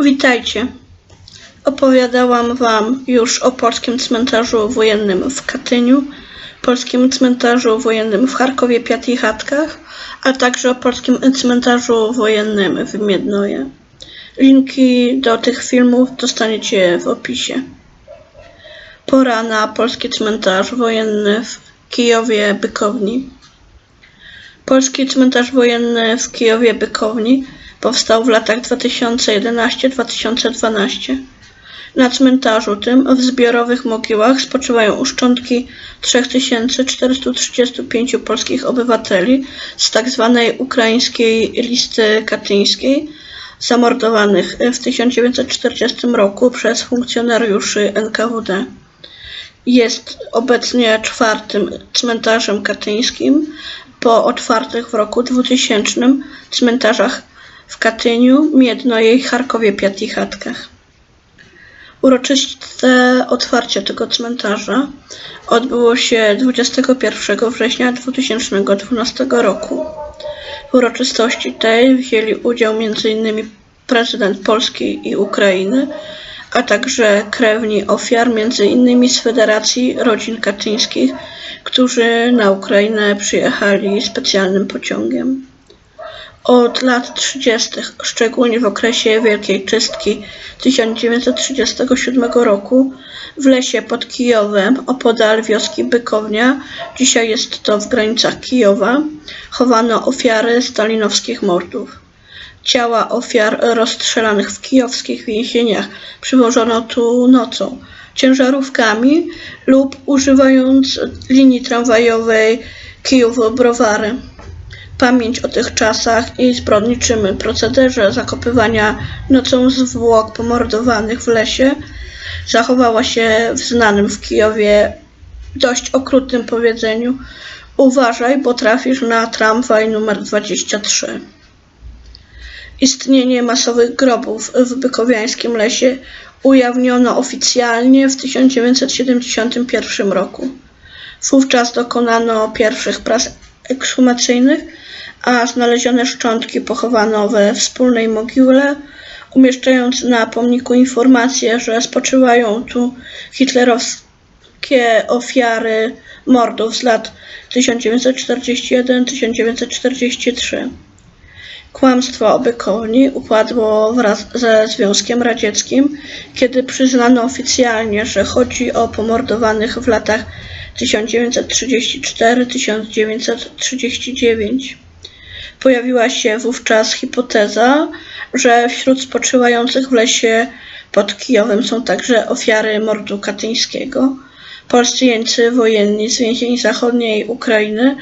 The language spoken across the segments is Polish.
Witajcie. Opowiadałam Wam już o polskim cmentarzu wojennym w Katyniu, polskim cmentarzu wojennym w Charkowie Piat i Chatkach, a także o polskim cmentarzu wojennym w Miednoje. Linki do tych filmów dostaniecie w opisie. Pora na polski cmentarz wojenny w Kijowie Bykowni. Polski cmentarz wojenny w Kijowie Bykowni powstał w latach 2011-2012. Na cmentarzu tym w zbiorowych mogiłach spoczywają szczątki 3435 polskich obywateli z tzw. ukraińskiej listy katyńskiej, zamordowanych w 1940 roku przez funkcjonariuszy NKWD. Jest obecnie czwartym cmentarzem katyńskim po otwartych w roku 2000 cmentarzach w Katyniu, Miednoje i Charkowie Piat i Chatkach. Uroczyste otwarcie tego cmentarza odbyło się 21 września 2012 roku. W uroczystości tej wzięli udział m.in. prezydent Polski i Ukrainy, a także krewni ofiar, m.in. z Federacji Rodzin Katyńskich, którzy na Ukrainę przyjechali specjalnym pociągiem. Od lat 30., szczególnie w okresie Wielkiej Czystki 1937 roku, w lesie pod Kijowem, opodal wioski Bykownia, dzisiaj jest to w granicach Kijowa, chowano ofiary stalinowskich mordów. Ciała ofiar rozstrzelanych w kijowskich więzieniach przywożono tu nocą, ciężarówkami lub używając linii tramwajowej Kijów-Browary. Pamięć o tych czasach i zbrodniczym procederze zakopywania nocą zwłok pomordowanych w lesie zachowała się w znanym w Kijowie dość okrutnym powiedzeniu Uważaj, bo trafisz na tramwaj numer 23. Istnienie masowych grobów w bykowiańskim lesie ujawniono oficjalnie w 1971 roku. Wówczas dokonano pierwszych prac ekshumacyjnych, a znalezione szczątki pochowano we wspólnej mogile, umieszczając na pomniku informację, że spoczywają tu hitlerowskie ofiary mordów z lat 1941-1943. Kłamstwo o Bykowni upadło wraz ze Związkiem Radzieckim, kiedy przyznano oficjalnie, że chodzi o pomordowanych w latach 1934-1939. Pojawiła się wówczas hipoteza, że wśród spoczywających w lesie pod Kijowem są także ofiary mordu katyńskiego, polscy jeńcy wojenni z więzień zachodniej Ukrainy,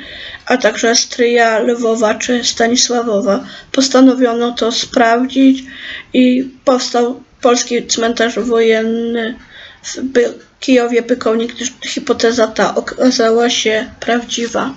a także Stryja, Lwowa czy Stanisławowa. Postanowiono to sprawdzić i powstał polski cmentarz wojenny w Kijowie Bykowni, gdyż hipoteza ta okazała się prawdziwa.